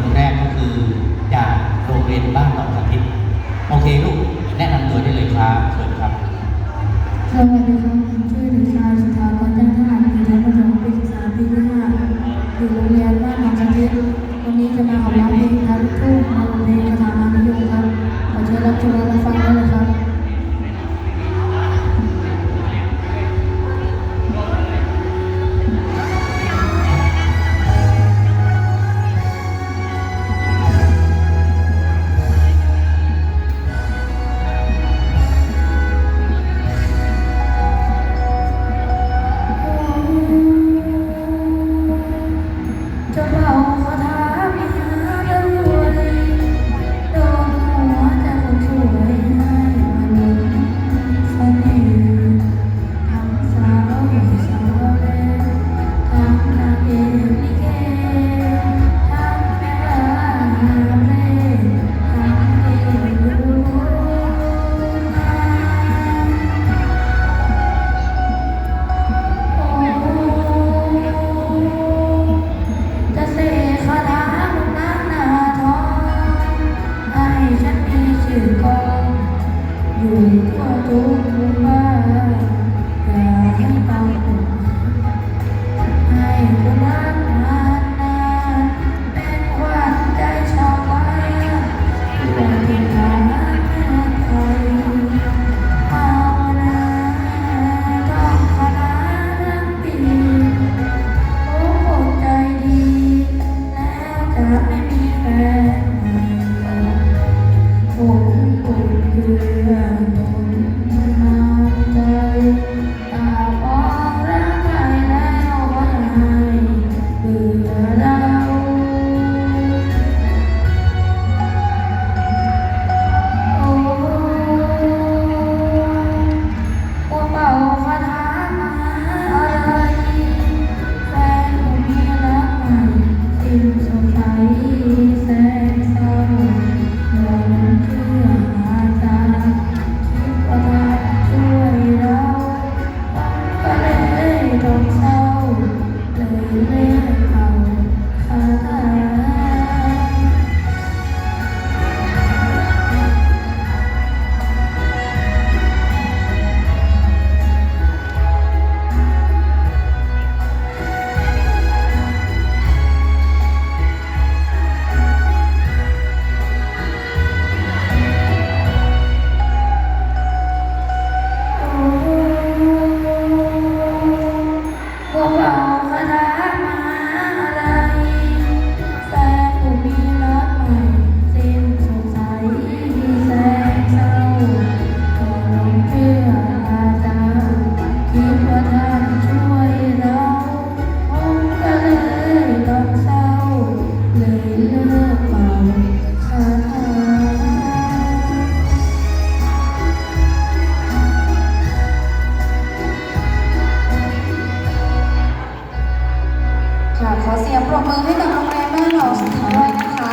คนแรกก็คือจากโรงเรียนบ้านหนองสาธิตโอเคลูกแนะนำตัวได้เลยครับเชิญครับสวัสดีครับผมชื่อเด็กชายสุธากรจันทหารปีชั้นประถมปีศึกษาปีที่ห้าอยู่โรงเรียนบ้านหนองสะทิวันนี้จะมาขอร้องเพลงครับลูกทุ่งในบทเพลงคาถามานิยมครับขอเชิญรับชมและรับฟัง อยู่ทั่วทุกหมู่บ้านอย่าให้ต้อให้คนรักนานนานเป็นขวัญใจชาวบ้านที่เป็นที่ทางแม่ไทยภาวนาท่องคาถาทั้งปีโอ้ใจดี แล้วจะไม่มีแฟน ผมปุ่นเกลือ ค่ะขอเสียงปรบมือให้กับโรงแรมบ้านหลอกสุดท้ายนะคะ